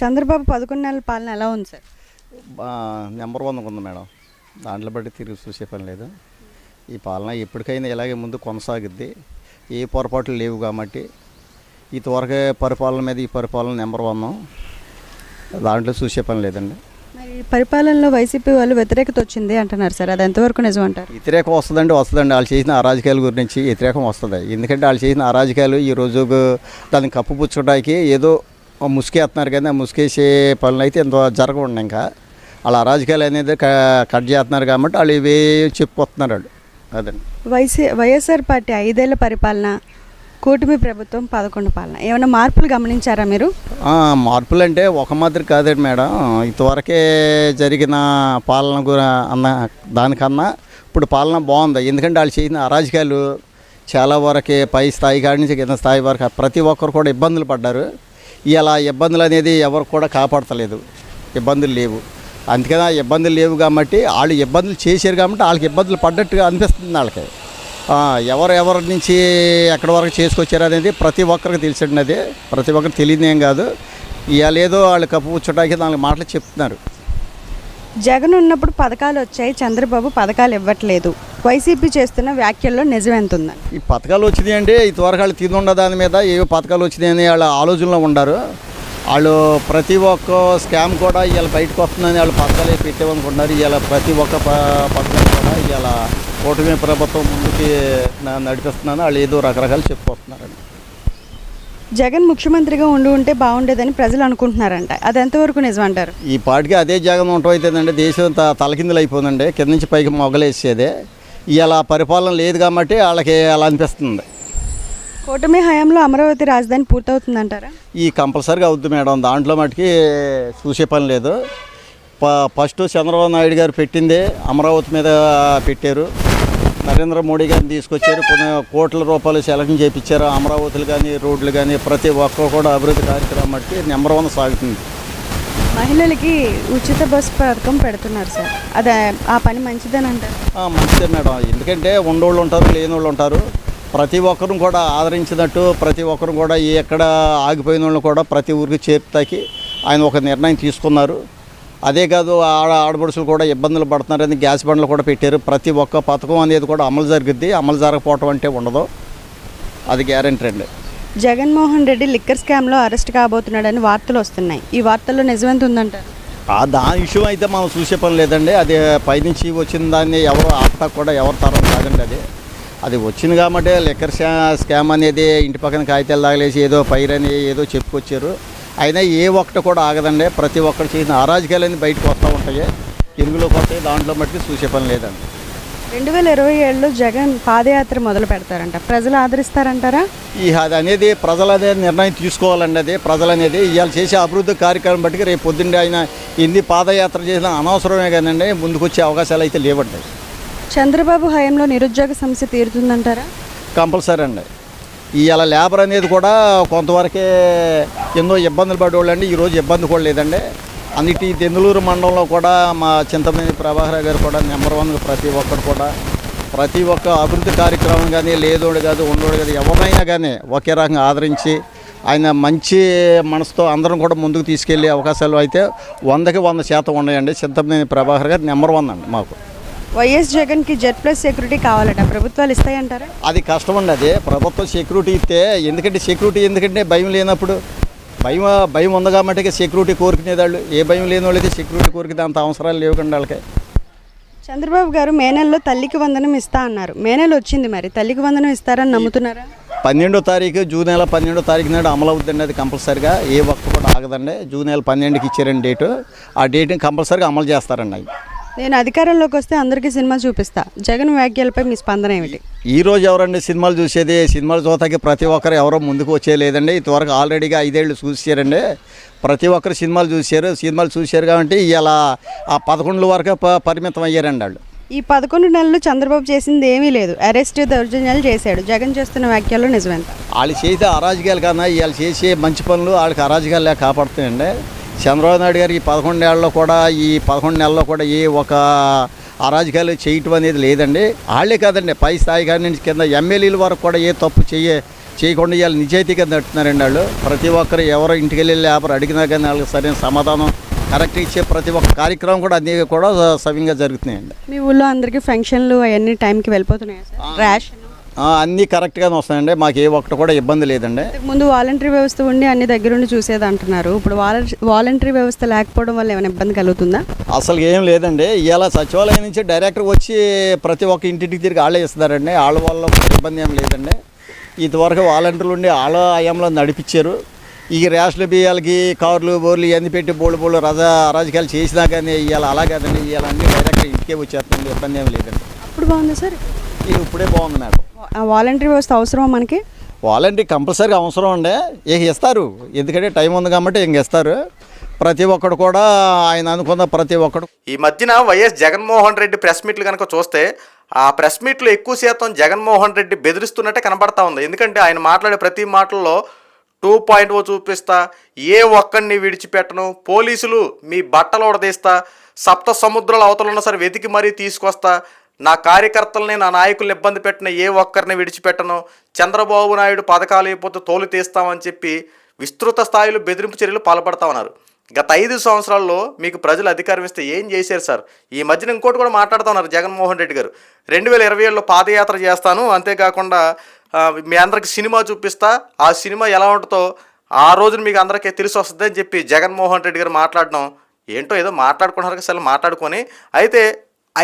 చంద్రబాబు పదకొండు నెలల పాలన ఎలా ఉంది సార్? నెంబర్ వన్ ఉంది మేడం. దాంట్లో బట్టి తిరిగి చూసే పని లేదు. ఈ పాలన ఎప్పటికైనా ఇలాగే ముందు కొనసాగుద్ది. ఏ పొరపాట్లు లేవు కాబట్టి. ఇంతవరకు పరిపాలన మీద ఈ పరిపాలన నెంబర్ వన్. దాంట్లో చూసే పని లేదండి. మరి పరిపాలనలో వైసీపీ వాళ్ళు వ్యతిరేకత వచ్చింది అంటున్నారు సార్. అది ఎంతవరకు నిజం అంటారు? వ్యతిరేకం వస్తుందండి వస్తుందండి. వాళ్ళు చేసిన అరాజకాల గురించి వ్యతిరేకం వస్తుంది. ఎందుకంటే వాళ్ళు చేసిన అరాజకాలు ఈ రోజు దాన్ని కప్పుపుచ్చడానికి ఏదో ముసుకేస్తున్నారు కానీ ఆ ముసుకేసే పనులు అయితే ఇంత జరగకుండా ఇంకా. వాళ్ళ అరాజకాలు అనేది కట్ చేస్తున్నారు కాబట్టి వాళ్ళు ఇవే చెప్పుకొస్తున్నారు వాళ్ళు. అదండి వైసీ వైఎస్ఆర్ పార్టీ ఐదేళ్ళ పరిపాలన కూటమి ప్రభుత్వం పదకొండు పాలన. ఏమైనా మార్పులు గమనించారా మీరు? మార్పులు అంటే ఒక మాదిరి కాదండి మేడం. ఇంతవరకే జరిగిన పాలన అన్న దానికన్నా ఇప్పుడు పాలన బాగుంది. ఎందుకంటే వాళ్ళు చేసిన అరాజకాలు చాలా వరకే పై స్థాయి కాడి నుంచి కింద స్థాయి వరకు ప్రతి ఒక్కరు కూడా ఇబ్బందులు పడ్డారు. ఇలా ఇబ్బందులు అనేది ఎవరు కూడా కాపాడతలేదు. ఇబ్బందులు లేవు. అందుకని ఆ ఇబ్బందులు లేవు కాబట్టి వాళ్ళు ఇబ్బందులు చేశారు కాబట్టి వాళ్ళకి ఇబ్బందులు పడ్డట్టుగా అనిపిస్తుంది వాళ్ళకి. ఎవరు ఎవరి నుంచి ఎక్కడి వరకు చేసుకొచ్చారు అనేది ప్రతి ఒక్కరికి తెలిసినది ప్రతి ఒక్కరికి తెలియదేం కాదు. ఇవాళ ఏదో వాళ్ళు కప్పు కూర్చోడానికి నాలుగు మాటలు చెప్తున్నారు. జగన్ ఉన్నప్పుడు పథకాలు వచ్చాయి చంద్రబాబు పథకాలు ఇవ్వట్లేదు. వైసీపీ చేస్తున్న వ్యాఖ్యల్లో నిజం ఎంత ఉందని ఈ పథకాలు వచ్చినాయి అంటే త్వరగా వాళ్ళు తినుండ దాని మీద ఏ పథకాలు వచ్చినాయని వాళ్ళ ఆలోచనలో ఉండారు. వాళ్ళు ప్రతి ఒక్క స్కామ్ కూడా ఇలా బయటకు వస్తుందని వాళ్ళు పథకాలు పెట్టేవనుకుంటున్నారు. ఇలా ప్రతి ఒక్క పథకాలు కూడా ఇలా కూటమి ప్రభుత్వం ముందుకి నడిపిస్తున్నాను వాళ్ళు ఏదో రకరకాలు చెప్పుకొస్తున్నారండి. జగన్ ముఖ్యమంత్రిగా ఉండి ఉంటే బాగుండేదని ప్రజలు అనుకుంటున్నారంట. అది ఎంతవరకు నిజం అంటారు ఈ పాటికి అదే జగన్ ఉండటం దేశం తలకిందులు అయిపోయిందండి కింద నుంచి పైకి మొగలేసేదే. ఇవాళ పరిపాలన లేదు కాబట్టి వాళ్ళకి అలా అనిపిస్తుంది. కూటమి హయాంలో అమరావతి రాజధాని పూర్తవుతుందంటారా? ఈ కంపల్సరీగా అవుద్ది మేడం దాంట్లో మటుకి చూసే పని లేదు. ప ఫస్ట్ చంద్రబాబు నాయుడు గారు పెట్టిందే అమరావతి మీద పెట్టారు. నరేంద్ర మోడీ గారిని తీసుకొచ్చారు. కొన్ని కోట్ల రూపాయలు సెలక్షన్ చేయించారు అమరావతులు కానీ రోడ్లు కానీ ప్రతి ఒక్కరు కూడా అభివృద్ధి కార్యక్రమం మట్టి నెంబర్ వన్ సాగుతుంది. మహిళలకి ఉచిత బస్ పథకం పెడుతున్నారు సార్. అదే ఆ పని మంచిదని అంటారు? మంచిదే మేడం. ఎందుకంటే ఉన్నోళ్ళు ఉంటారు లేని వాళ్ళు ఉంటారు. ప్రతి ఒక్కరు కూడా ఆదరించినట్టు ప్రతి ఒక్కరు కూడా ఎక్కడ ఆగిపోయిన వాళ్ళు కూడా ప్రతి ఊరికి చేర్పుతాకి ఆయన ఒక నిర్ణయం తీసుకున్నారు. అదే కాదు ఆడ ఆడపడుచులు కూడా ఇబ్బందులు పడుతున్నారని గ్యాస్ బండ్లు కూడా పెట్టారు. ప్రతి ఒక్క పథకం అనేది కూడా అమలు జరుగుద్ది. అమలు జరగకపోవటం అంటే ఉండదు. అది గ్యారంటీ అండి. జగన్మోహన్ రెడ్డి లిక్కర్ స్కామ్లో అరెస్ట్ కాబోతున్నాడని వార్తలు వస్తున్నాయి. ఈ వార్తల్లో నిజమెంత ఉందంటారు ఆ దాని విషయం అయితే మనం చూసే పని లేదండి. అది పైనుంచి వచ్చిన దాన్ని ఎవరు ఆపుతా కూడా ఎవరు తరం కాదండి అది. అది వచ్చింది కాబట్టి లిక్కర్ స్కా- స్కామ్ అనేది ఇంటి పక్కన కాగితాలు తగిలేసి ఏదో పైరని ఏదో చెప్పుకొచ్చారు. అయినా ఏ ఒక్కటి కూడా ఆగదండి. ప్రతి ఒక్కరు చేసిన అరాజకాలన్నీ బయటకు వస్తూ ఉంటాయి. తెలుగులో కొత్త దాంట్లో మట్టుకు చూసే పని లేదండి. రెండు వేల ఇరవై ఏడులో జగన్ పాదయాత్ర మొదలు పెడతారంట. ప్రజలు ఆదరిస్తారంటారా? ఈ అది అనేది ప్రజలు అనేది నిర్ణయం తీసుకోవాలండి అది. ప్రజలు అనేది ఇవాళ చేసే అభివృద్ధి కార్యక్రమం బట్టి రేపు పొద్దున్నే ఆయన ఎన్ని పాదయాత్ర చేసినా అనవసరమే కాదండి ముందుకు వచ్చే అవకాశాలు అయితే లేవండి. చంద్రబాబు హయాంలో నిరుద్యోగ సమస్య తీరుతుందంటారా? కంపల్సరీ అండి. ఇవాళ లేబర్ అనేది కూడా కొంతవరకే ఎన్నో ఇబ్బందులు పడేవాళ్ళండి. ఈరోజు ఇబ్బంది కూడా లేదండి. అన్నిటి దెందులూరు మండలంలో కూడా మా చింతమనేని ప్రభాకర్ గారు కూడా నెంబర్ వన్ ప్రతి ఒక్కరు కూడా ప్రతి ఒక్క అభివృద్ధి కార్యక్రమం కానీ లేదోడు కాదు ఉండోడు కాదు ఎవరినైనా కానీ ఒకే రకంగా ఆదరించి ఆయన మంచి మనసుతో అందరం కూడా ముందుకు తీసుకెళ్ళే అవకాశాలు అయితే వందకి వంద శాతం ఉన్నాయండి. చింతమనేని ప్రభాకర్ గారు నెంబర్ వన్ అండి మాకు. వైఎస్ జగన్కి జెడ్ ప్లస్ సెక్యూరిటీ కావాలట. ప్రభుత్వాలు ఇస్తాయంటారా? అది కష్టం అండి అది. ప్రభుత్వం సెక్యూరిటీ ఇస్తే ఎందుకంటే సెక్యూరిటీ ఎందుకంటే భయం లేనప్పుడు భయం భయం ఉంది కాబట్టి సెక్యూరిటీ కోరుకునేవాళ్ళు ఏ భయం లేని వాళ్ళైతే సెక్యూరిటీ కోరికితే అంత అవసరాలు లేవు కండి వాళ్ళకి. చంద్రబాబు గారు మే నెలలో తల్లికి వందనం ఇస్తా అన్నారు. మే నెల వచ్చింది మరి. తల్లికి వందనం ఇస్తారని నమ్ముతున్నారా? పన్నెండో తారీఖు జూన్ నెల పన్నెండో తారీఖు నాడు అమలు అవుతుందండి అది కంపల్సరిగా ఏ ఒక్క కూడా ఆగదండి. జూన్ నెల పన్నెండుకి ఇచ్చారండి డేటు. ఆ డేట్ని కంపల్సరిగా అమలు చేస్తారండి అవి. నేను అధికారంలోకి వస్తే అందరికీ సినిమా చూపిస్తా. జగన్ వ్యాఖ్యలపై మీ స్పందన ఏమిటి? ఈ రోజు ఎవరండి సినిమాలు చూసేది? సినిమాలు చూతాకి ప్రతి ఒక్కరు ఎవరో ముందుకు వచ్చేయలేదండి. ఇంతవరకు ఆల్రెడీగా ఐదేళ్ళు చూసారండి. ప్రతి ఒక్కరు సినిమాలు చూశారు. సినిమాలు చూశారు కాబట్టి ఇలా ఆ పదకొండు వరకు పరిమితం అయ్యారండి వాళ్ళు. ఈ పదకొండు నెలలు చంద్రబాబు చేసింది ఏమీ లేదు. అరెస్ట్ దౌర్జన్యాలు చేశాడు. జగన్ చేస్తున్న వ్యాఖ్యల్లో నిజమెంత? వాళ్ళు చేసే అరాజకాలు కన్నా వాళ్ళు చేసే మంచి పనులు వాళ్ళకి అరాజకాలు కాపాడుతాయండి చంద్రబాబు నాయుడు గారు ఈ పదకొండు నెలల్లో కూడా ఈ పదకొండు నెలల్లో కూడా ఏ ఒక అరాజకాలు చేయటం అనేది లేదండి. వాళ్ళే కాదండి పై స్థాయి కాడి నుంచి కింద ఎమ్మెల్యేల వరకు కూడా ఏ తప్పు చెయ్యే చేయకుండా ఇవాళ నిజాయితీగా నడుతున్నారండి వాళ్ళు ప్రతి ఒక్కరు ఎవరు ఇంటికి వెళ్ళి లేబర్ అడిగినా కానీ వాళ్ళకి సరైన సమాధానం కరెక్ట్ ఇచ్చే ప్రతి ఒక్క కార్యక్రమం కూడా అన్నీ కూడా సవ్యంగా జరుగుతున్నాయండి. మీ ఊళ్ళో అందరికీ ఫంక్షన్లు అవన్నీ టైంకి వెళ్ళిపోతున్నాయా ఆ, అన్నీ కరెక్ట్గానే వస్తాయండి. మాకు ఏ ఒక్కటి కూడా ఇబ్బంది లేదండి. ముందు వాలంటరీ వ్యవస్థ ఉండి అన్ని దగ్గరుండి చూసేది అంటున్నారు ఇప్పుడు వాలంటరీ వ్యవస్థ లేకపోవడం వల్ల ఏమైనా ఇబ్బంది కలుగుతుందా? అసలు ఏం లేదండి. ఇవాళ సచివాలయం నుంచి డైరెక్టర్ వచ్చి ప్రతి ఒక్క ఇంటికి తిరిగి వాళ్ళే ఇస్తున్నారండి. వాళ్ళ వల్ల ఇబ్బంది ఏం లేదండి. ఇంతవరకు వాలంటీర్లు ఉండి వాళ్ళ ఆయంలో నడిపించారు. ఈ రేషన్ బియ్యాలకి కార్లు బోర్లు ఇవన్నీ పెట్టి బోళ్ళు బోళ్ళు రజ అరాజకాలు చేసినా కానీ ఇవాళ అలా కాదండి. ఇవాళ అన్ని డైరెక్ట్ ఇంటికే వచ్చేస్తుంది ఇబ్బంది ఏం లేదండి. అప్పుడు బాగుంది సార్? ఇది ఇప్పుడే బాగుంది మేడం. ఆ వాలంటరీ వ్యవస్థ అవసరమా మనకి? వాలంటీర్ కంపల్సరీగా అవసరం అండి. ఇక ఇస్తారు. ఎందుకంటే టైం ఉంది కాబట్టి ఇంక ఇస్తారు. ప్రతి ఒక్కడు కూడా ఆయన అనుకున్న ప్రతి ఒక్కడు. ఈ మధ్యన వైఎస్ జగన్మోహన్ రెడ్డి ప్రెస్ మీట్లు కనుక చూస్తే ఆ ప్రెస్ మీట్లో ఎక్కువ శాతం జగన్మోహన్ రెడ్డి బెదిరిస్తున్నట్టే కనబడతా ఉంది. ఎందుకంటే ఆయన మాట్లాడే ప్రతి మాటల్లో టూ పాయింట్ ఓ చూపిస్తా ఏ ఒక్కడిని విడిచిపెట్టను పోలీసులు మీ బట్టలు ఉడదీస్తా సప్త సముద్రాల అవతల ఉన్న సరే వెతికి మరీ తీసుకొస్తా నా కార్యకర్తల్ని నా నాయకుల్ని ఇబ్బంది పెట్టిన ఏ ఒక్కరిని విడిచిపెట్టను. చంద్రబాబు నాయుడు పథకాలు అయిపోతే తోలు తీస్తామని చెప్పి విస్తృత స్థాయిలో బెదిరింపు చర్యలు పాల్పడతా ఉన్నారు. గత ఐదు సంవత్సరాల్లో మీకు ప్రజలు అధికారం ఇస్తే ఏం చేశారు సార్? ఈ మధ్యన ఇంకోటి కూడా మాట్లాడుతూ ఉన్నారు జగన్మోహన్ రెడ్డి గారు. రెండు వేల ఇరవై ఏడులో పాదయాత్ర చేస్తాను. అంతేకాకుండా మీ అందరికి సినిమా చూపిస్తా. ఆ సినిమా ఎలా ఉంటుందో ఆ రోజున మీకు అందరికీ తెలిసి వస్తుంది అని చెప్పి జగన్మోహన్ రెడ్డి గారు మాట్లాడడం ఏంటో ఏదో మాట్లాడుకుంటున్నారు అసలు మాట్లాడుకొని. అయితే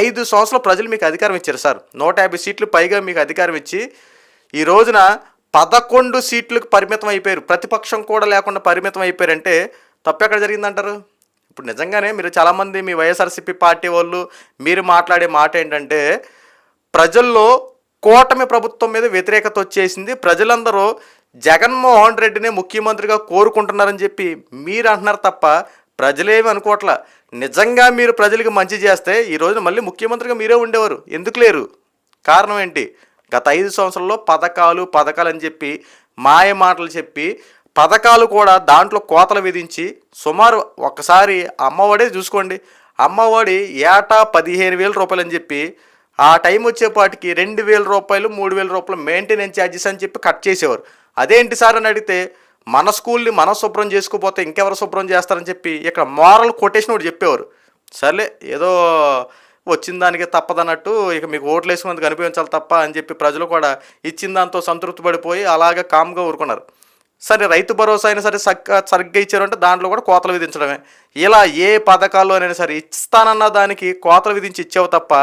ఐదు సంవత్సరాలు ప్రజలు మీకు అధికారం ఇచ్చారు సార్. నూట యాభై సీట్లు పైగా మీకు అధికారం ఇచ్చి ఈ రోజున పదకొండు సీట్లకు పరిమితం అయిపోయారు. ప్రతిపక్షం కూడా లేకుండా పరిమితం అయిపోయారంటే తప్పెక్కడ జరిగిందంటారు? ఇప్పుడు నిజంగానే మీరు చాలామంది మీ వైఎస్ఆర్సీపీ పార్టీ వాళ్ళు మీరు మాట్లాడే మాట ఏంటంటే ప్రజల్లో కూటమి ప్రభుత్వం మీద వ్యతిరేకత వచ్చేసింది. ప్రజలందరూ జగన్మోహన్ రెడ్డిని ముఖ్యమంత్రిగా కోరుకుంటున్నారని చెప్పి మీరు అంటున్నారు తప్ప ప్రజలేమి అనుకోవట్లా నిజంగా మీరు ప్రజలకు మంచి చేస్తే ఈ రోజున మళ్ళీ ముఖ్యమంత్రిగా మీరే ఉండేవారు. ఎందుకు లేరు? కారణం ఏంటి? గత ఐదు సంవత్సరాల్లో పథకాలు పథకాలు అని చెప్పి మాయ మాటలు చెప్పి పథకాలు కూడా దాంట్లో కోతలు విధించి సుమారు ఒక్కసారి అమ్మఒడే చూసుకోండి. అమ్మఒడి ఏటా పదిహేను వేల రూపాయలు అని చెప్పి ఆ టైం వచ్చేపాటికి రెండు వేల రూపాయలు మూడు వేల రూపాయలు మెయింటెనెన్స్ ఛార్జెస్ అని చెప్పి కట్ చేసేవారు. అదేంటి సార్ అని అడిగితే మన స్కూల్ని మనం శుభ్రం చేసుకుపోతే ఇంకెవరు శుభ్రం చేస్తారని చెప్పి ఇక్కడ మోరల్ కొటేషన్ ఒకటి చెప్పేవారు. సర్లే ఏదో వచ్చిన దానికి తప్పదన్నట్టు ఇక మీకు ఓట్లు వేసుకున్నందుకు అనిపించాలి తప్ప అని చెప్పి ప్రజలు కూడా ఇచ్చిన దాంతో సంతృప్తి పడిపోయి అలాగే కామ్గా ఊరుకున్నారు. సరే రైతు భరోసా అయినా సరే సక్క సరిగ్గా ఇచ్చారంటే దాంట్లో కూడా కోతలు విధించడమే. ఇలా ఏ పథకాల్లోనైనా సరే ఇస్తానన్న దానికి కోతలు విధించి ఇచ్చావు తప్ప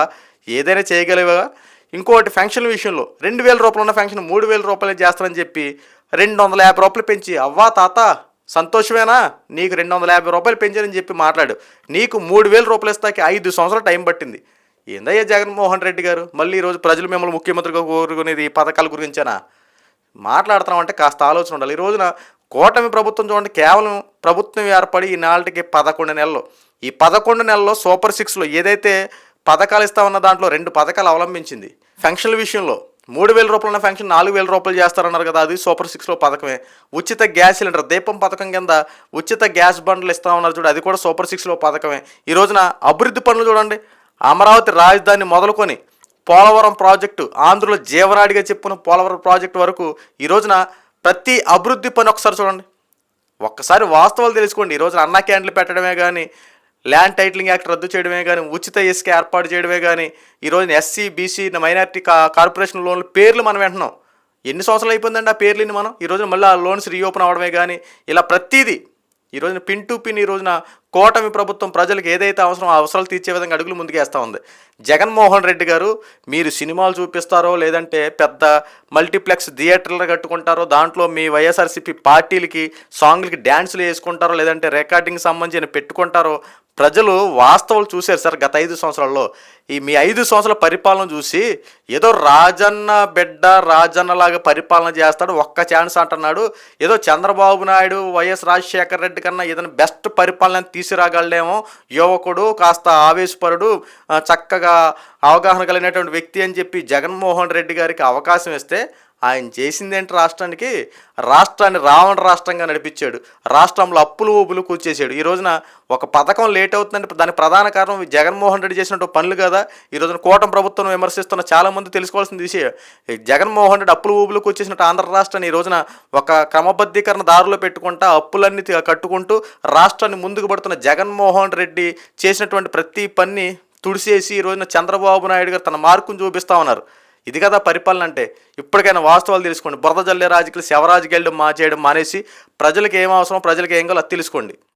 ఏదైనా చేయగలివా ఇంకోటి ఫంక్షన్ విషయంలో రెండు వేల రూపాయలు ఉన్న ఫంక్షన్ మూడు వేల రూపాయలు చేస్తారని చెప్పి రెండు వందల యాభై రూపాయలు పెంచి అవ్వా తాత సంతోషమేనా? నీకు రెండు వందల యాభై రూపాయలు పెంచారని చెప్పి మాట్లాడు. నీకు మూడు వేల రూపాయలు ఇస్తాకి ఐదు సంవత్సరాలు టైం పట్టింది. ఏందయ్యా జగన్మోహన్ రెడ్డి గారు? మళ్ళీ ఈరోజు ప్రజలు మిమ్మల్ని ముఖ్యమంత్రిగా కోరుకునేది ఈ పథకాల గురించేనా? మాట్లాడుతున్నామంటే కాస్త ఆలోచన ఉండాలి. ఈ రోజున కూటమి ప్రభుత్వం చూడండి కేవలం ప్రభుత్వం ఏర్పడి ఈ నాటికి పదకొండు నెలలు. ఈ పదకొండు నెలల్లో సూపర్ సిక్స్లో ఏదైతే పథకాలు ఇస్తామన్న దాంట్లో రెండు పథకాలు అవలంబించింది. ఫంక్షన్ల విషయంలో మూడు వేల రూపాయలు ఉన్న ఫంక్షన్ నాలుగు వేల రూపాయలు చేస్తారన్నారు కదా అది సూపర్ సిక్స్లో పథకమే. ఉచిత గ్యాస్ సిలిండర్ దీపం పథకం కింద ఉచిత గ్యాస్ బండ్లు ఇస్తా ఉన్నారు చూడు అది కూడా సూపర్ సిక్స్లో పథకమే. ఈ రోజున అభివృద్ధి పనులు చూడండి. అమరావతి రాజధాని మొదలుకొని పోలవరం ప్రాజెక్టు ఆంధ్రలో జీవనాడిగా చెప్పుకున్న పోలవరం ప్రాజెక్టు వరకు ఈ రోజున ప్రతి అభివృద్ధి పని ఒకసారి చూడండి. ఒక్కసారి వాస్తవాలు తెలుసుకోండి. ఈ రోజున అన్నా క్యాండిల్ పెట్టడమే కానీ ల్యాండ్ టైటిలింగ్ యాక్ట్ రద్దు చేయడమే కానీ ఉచిత ఇసుక ఏర్పాటు చేయడమే కానీ ఈ రోజున ఎస్సీ బీసీ మైనారిటీ కా కార్పొరేషన్ లోన్ల పేర్లు మనం వింటున్నాం. ఎన్ని సంవత్సరాలు అయిపోయిందండి ఆ పేర్లని మనం? ఈ మళ్ళీ ఆ లోన్స్ రీఓపెన్ అవడమే కానీ ఇలా ప్రతిదీ ఈ రోజున పిన్ టు పిన్ ఈ రోజున కూటమి ప్రభుత్వం ప్రజలకు ఏదైతే అవసరం ఆ అవసరాలు తీర్చే విధంగా అడుగులు ముందుకేస్తూ ఉంది. జగన్మోహన్ రెడ్డి గారు మీరు సినిమాలు చూపిస్తారో లేదంటే పెద్ద మల్టీప్లెక్స్ థియేటర్లు కట్టుకుంటారో దాంట్లో మీ వైఎస్ఆర్సీపీ పార్టీలకి సాంగ్లకి డ్యాన్సులు వేసుకుంటారో లేదంటే రికార్డింగ్ సంబంధించిన పెట్టుకుంటారో ప్రజలు వాస్తవాలు చూశారు సార్ గత ఐదు సంవత్సరాల్లో. ఈ మీ ఐదు సంవత్సరాల పరిపాలన చూసి ఏదో రాజన్న బిడ్డ రాజన్నలాగా పరిపాలన చేస్తాడు ఒక్క ఛాన్స్ అంటున్నాడు ఏదో చంద్రబాబు నాయుడు వైఎస్ రాజశేఖర రెడ్డి కన్నా ఏదైనా బెస్ట్ పరిపాలన తీసుకురాగలడేమో యువకుడు కాస్త ఆవేశపరుడు చక్కగా అవగాహన కలిగినటువంటి వ్యక్తి అని చెప్పి జగన్మోహన్ రెడ్డి గారికి అవకాశం ఇస్తే ఆయన చేసింది ఏంటి రాష్ట్రానికి? రాష్ట్రాన్ని రావణ రాష్ట్రంగా నడిపించాడు. రాష్ట్రంలో అప్పులు ఊపులు కూర్చేసాడు ఈ రోజున ఒక పథకం లేట్ అవుతుందంటే దాని ప్రధాన కారణం జగన్మోహన్ రెడ్డి చేసినట్టు పనులు కదా. ఈ రోజున కూటమి ప్రభుత్వం విమర్శిస్తున్న చాలా మంది తెలుసుకోవాల్సిన విషయం. జగన్మోహన్ రెడ్డి అప్పులు ఊపులకు వచ్చేసినట్టు ఆంధ్ర రాష్ట్రాన్ని ఈ రోజున ఒక క్రమబద్ధీకరణ దారిలో పెట్టుకుంటా అప్పులన్నీ కట్టుకుంటూ రాష్ట్రాన్ని ముందుకు పడుతున్న జగన్మోహన్ రెడ్డి చేసినటువంటి ప్రతి పని తుడిసేసి ఈ రోజున చంద్రబాబు నాయుడు గారు తన మార్కును చూపిస్తా ఉన్నారు. ఇది కదా పరిపాలన అంటే. ఇప్పటికైనా వాస్తవాలు తెలుసుకోండి. బురద జల్లే రాజకీయాలు శవరాజకీయాలు మా చేయడం మానేసి ప్రజలకు ఏం అవసరం ప్రజలకు ఏం కావాలో అది తెలుసుకోండి.